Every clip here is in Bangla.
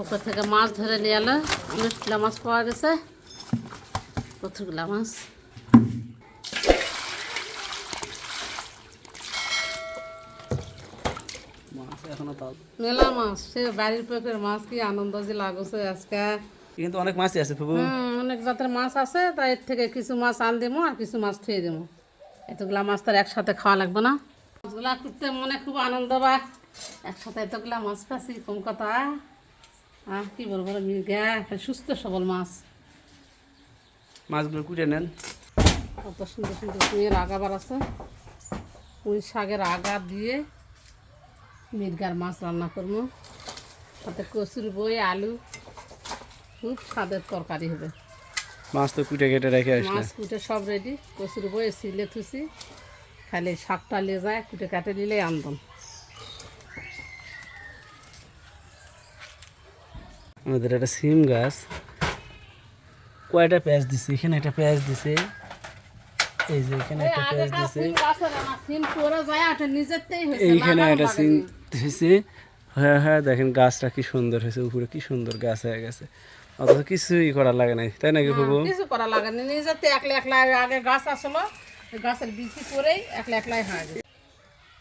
পুকুর থেকে মাছ ধরে নিয়ে এলো। অনেকগুলো মাছ পাওয়া গেছে। কতগুলা মাছ? মেলা মাছ সে বাড়ির পুকুরের মাছ কি আনন্দ যে লাগছে আজকে। কিন্তু অনেক মাছই আছে ফুবু অনেক জাতের মাছ আছে তাই এর থেকে কিছু মাছ আন দেবো আর কিছু মাছ থুয়ে দেবো। এতগুলা মাছ তার একসাথে খাওয়া লাগবে না। মাছগুলা করতে মনে খুব আনন্দ বা। একসাথে এতগুলা মাছ পাচ্ছি কম কথা। আহ কি বলব মির্গা সুস্থ সবল মাছ। মাছগুলো কুটে নেন। কত সুন্দর সুন্দর পুঁয়ের আগাবার আছে। পুঁই শাকের আগা দিয়ে মির্গার মাছ রান্না করব। তাতে কচুর বই আলু খুব স্বাদের তরকারি হবে। মাছ তো কুটে কেটে রেখে আসলে। মাছ কুটে সব রেডি কচুর বই সিলে থুসি খালি শাকটা নিয়ে যায় কুটে কাটে নিলে আনতাম। আমাদের একটা সিম গাছ। কয়টা পেঁয়াজ দিছে? এখানে একটা পেঁয়াজ দিছে। এই যে এখানে একটা পেঁয়াজ দিছে। এইখানে একটা সিম দিছে। হ্যাঁ হ্যাঁ দেখেন গাছটা কি সুন্দর হয়েছে উপরে কি সুন্দর গাছ হয়ে গেছে। অথচ কিছুই করা লাগে নাই তাই নাকি বাবু কিছু করা লাগে না নিজেতে একলা একলা আগে গাছ আসলো গাছের বিচি করেই একলা একলাই হয়ে গেছে।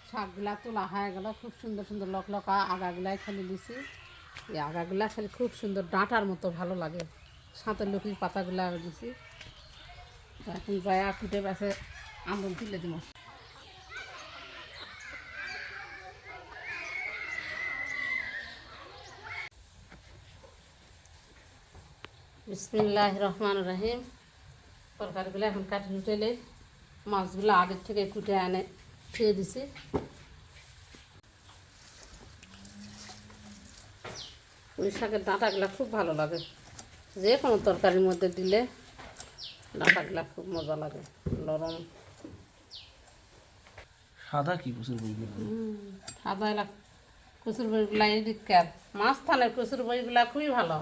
শাকগুলা তোলা হয়ে গেল খুব সুন্দর সুন্দর লক লকা আগাগুলাই খালি দিছি। এই আগাগুলা খালি খুব সুন্দর, ডাঁটার মতো ভালো লাগে। সাঁতার লুকির পাতাগুলা দিছি। এখন যায় কুটে বেসে আন্দোলন তুলে দিব। বিসমিল্লাহ রহমান রহিম। তরকারিগুলো এখন কাটি উঠেলে মাছগুলো আগের থেকে কুটে আনে খেয়ে দিছি। পুঁই শাকের ডাঁটাগুলো খুব ভালো লাগে। যে কোনো তরকারির মধ্যে দিলে ডাঁটাগুলো খুব মজা লাগে নরম। সাদা কি প্রচুর বইগুলো সাদা এলা কচুর বইগুলা এদিককার মাছ থানের কচুর বইগুলা খুবই ভালো।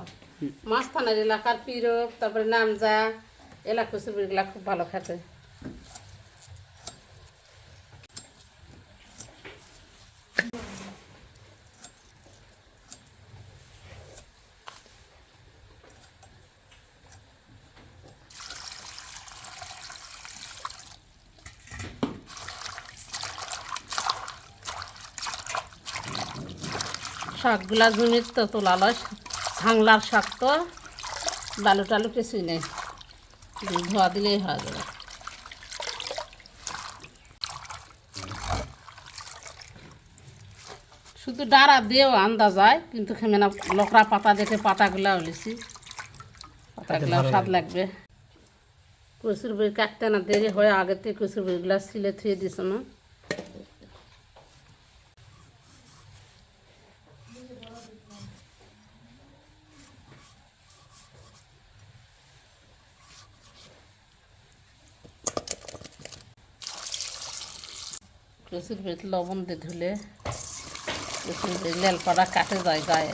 মাছ থানের এলাকার পিরক তারপরে নামজা এলা কচুর বইগুলা খুব ভালো খেতে। শাকগুলা জমির তো তোলালো ভাংলার শাক তো বালু টালু কিছুই নেই। ধোয়া দিলেই হয়ে যাবে। শুধু ডাড়া দিয়েও আন্দা যায় কিন্তু খেমে না লকড়া পাতা দেখে পাতাগুলা উলেছি। পাতাগুলা স্বাদ লাগবে। কচুর বই কাটতে না দেরি হয় আগে থেকে কচুর বইগুলা সিলে থুয়ে দিস না? কচুর বেত লবণ দিয়ে ধুলে কচুর লেলপাড়া লেল পাড়া কাটে যায় গায়ে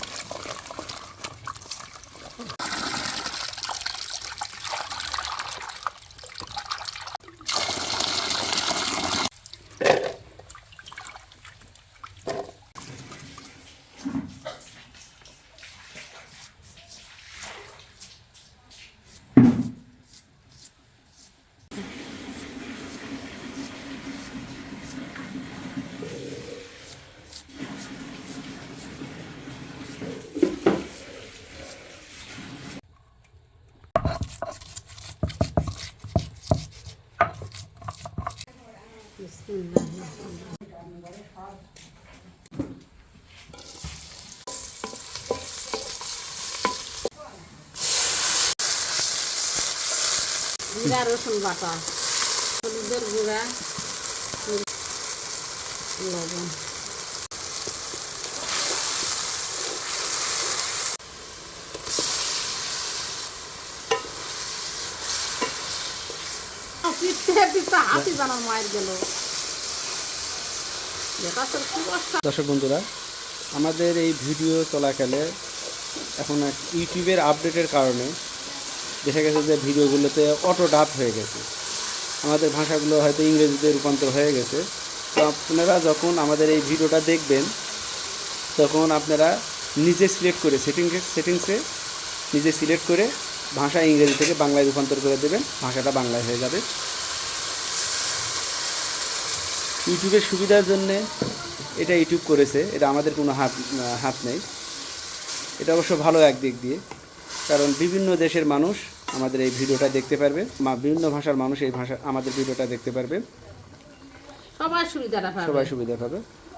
বিসমিল্লাহ জিরা রসুন বাটা হলুদের গুঁড়া লবণ। হাতি জানার মায়ের গেল যেটা তোর খুব অস্বাদ দর্শক বন্ধুরা, আমাদের এই ভিডিও চলাকালে এখন ইউটিউবের আপডেটের কারণে দেখা গেছে যে ভিডিওগুলোতে অটো ডাব হয়ে গেছে। আমাদের ভাষাগুলো হয়তো ইংরেজিতে রূপান্তর হয়ে গেছে। তো আপনারা যখন আমাদের এই ভিডিওটা দেখবেন, তখন আপনারা নিজে সিলেক্ট করে সেটিংসে সেটিংসে নিজে সিলেক্ট করে ভাষা ইংরেজি থেকে বাংলায় রূপান্তর করে দেবেন। ভাষাটা বাংলায় হয়ে যাবে। ইউটিউবের সুবিধার জন্যে এটা ইউটিউব করেছে। এটা আমাদের কোনো হাত হাত নেই। এটা অবশ্য ভালো একদিক দিয়ে। কারণ বিভিন্ন দেশের মানুষ আমাদের এই ভিডিওটা দেখতে পারবে বিভিন্ন ভাষার মানুষ এই ভাষা আমাদের ভিডিওটা দেখতে পারবে। সবাই সুবিধাটা পাবে। সবাই সুবিধা পাবে।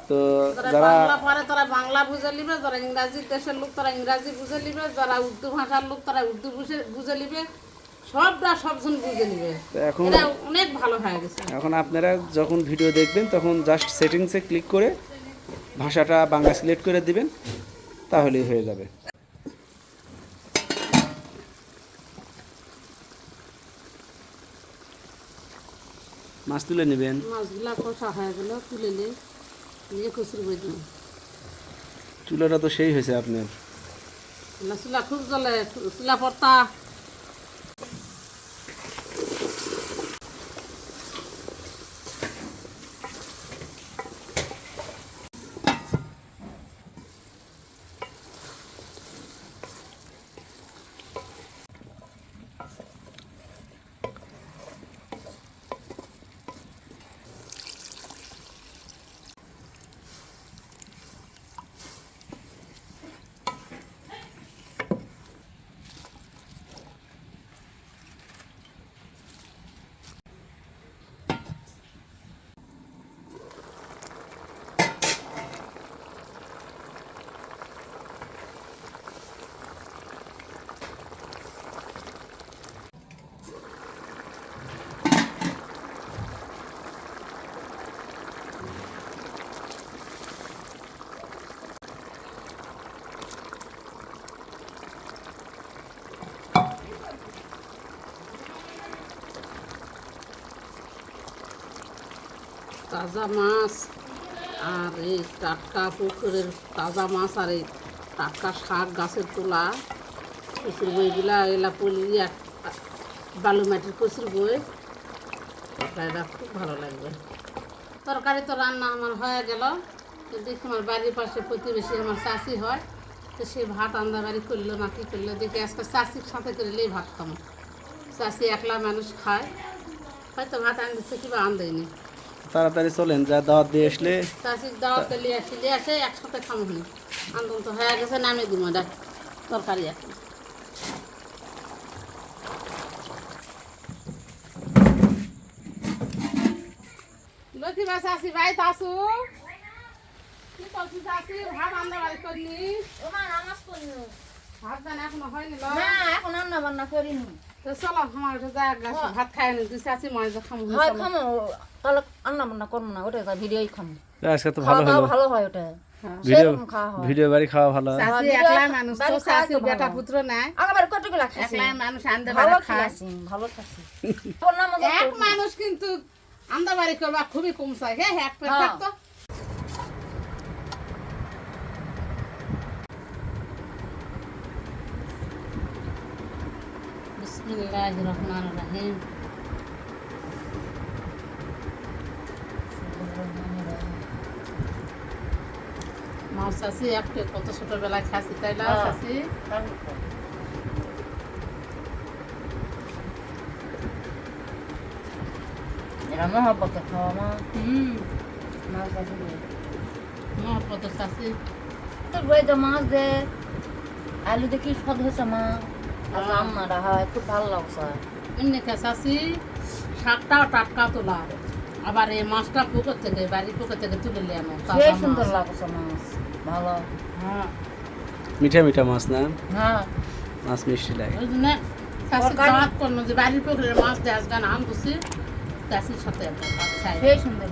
তো যারা যারা বাংলা পড়ে তারা বাংলা বুঝে নিবে যারা ইংরাজি দেশের লোক তারা ইংরাজি বুঝে নিবে যারা উর্দু ভাষার লোক তারা উর্দু বুঝে বুঝে নিবে। সবটা সবজন বুঝে নিবে। এখন অনেক ভালো হয়ে গেছে। এখন আপনারা যখন ভিডিও দেখবেন তখন জাস্ট সেটিংসে ক্লিক করে ভাষাটা বাংলা সিলেক্ট করে দিবেন তাহলেই হয়ে যাবে। মাছ তুলে নেবেন। মাছগুলা কষা হয়ে গেল তুলে নিয়ে নিয়ে কচুর বই দিন চুলাটা তো সেই হয়েছে আপনার। চুলা খুব জ্বলে চুলা পড়তা। তাজা মাছ আর এই টাটকা পুকুরের তাজা মাছ আর এই টাটকা শাক গাছের তোলা, কচুর বইগুলা এগুলা পলি, এক বালু মাটির কচুর বই। এটা খুব ভালো লাগবে। তরকারি তো রান্না আমার হয়ে গেল। তো দেখি আমার বাড়ির পাশে প্রতিবেশী আমার চাষি হয়, তো সে ভাত আন্দা বাড়ি করল না, কি করল? দেখি আজকে চাষির সাথে করলেই ভাত খামো চাষি একলা মানুষ খায়। হয়তো ভাত আন দিচ্ছে কিবা আন দেয়নি তাড়াতাড়ি চলেন যা দাওয়াত দিয়ে আসলে। চাষির দাওয়াতে লিয়ে আসে একসাথে খামো আন্দোলন তো হয়ে গেছে নামে দিব তরকারি এখন। লক্ষ্মী বা চাষি ভাই আসু কি করছিস চাষি ভাত আন্দা বাড়ি নামাজ পড়ল ভাত জানে এখনও হয়নি ল না এখন রান্না বান্না করিনি। চলো আমার একটু যা গাছ ভাত খাই তুই চাষি মাছ খামো খামো তাহলে রান্না বান্না করব না ওটা ভিডিওই খামো। আজকে তো ভালো হলো। ভালো হয় ওটা হ্যাঁ। ভিডিও হয়। ভিডিও বাড়ি খাওয়া ভালো। চাষি একলাই মানুষ তো বেটা পুত্র নাই। আগাবার কতগুলা খাইছি? একলাই মানুষ আনতে ভালো পারে ভালো খাইছি। ওর নাম এক মানুষ কিন্তু আন্দাবাড়ি করবা খুবই কম চাই হ্যাঁ হ্যাঁ। হ্যাঁ। থাকতো বিসমিল্লাহির রহমানির রহিম। মাছ চাষি একটু কত ছোটবেলায় খাসি তাই না। চাষি এরা মহাপকে খাওয়া মা। হুম। মাছ আছে মহব্বত চাষি তোর বইতে মাছ দে আলু দেখি স্বাদ হয়েছে মা? রান্নাটা হয় খুব ভালো লাগছে। এমনি চাষি শাকটাও টাটকা তোলা। আবার এই মাছটা পুকুর থেকে বাড়ির পুকুর থেকে তুলে নিয়ে। সুন্দর লাগছে মাছ ভালো। হ্যাঁ। মিঠা মিঠা মাছ না? হ্যাঁ। মাছ মিষ্টি লাগে। ওই জন্য চাষি? দাওয়াত করল যে বাড়ির পুকুরের মাছ দিয়ে আজকে আম দিছি চাষির সাথে একটা খাই। সুন্দর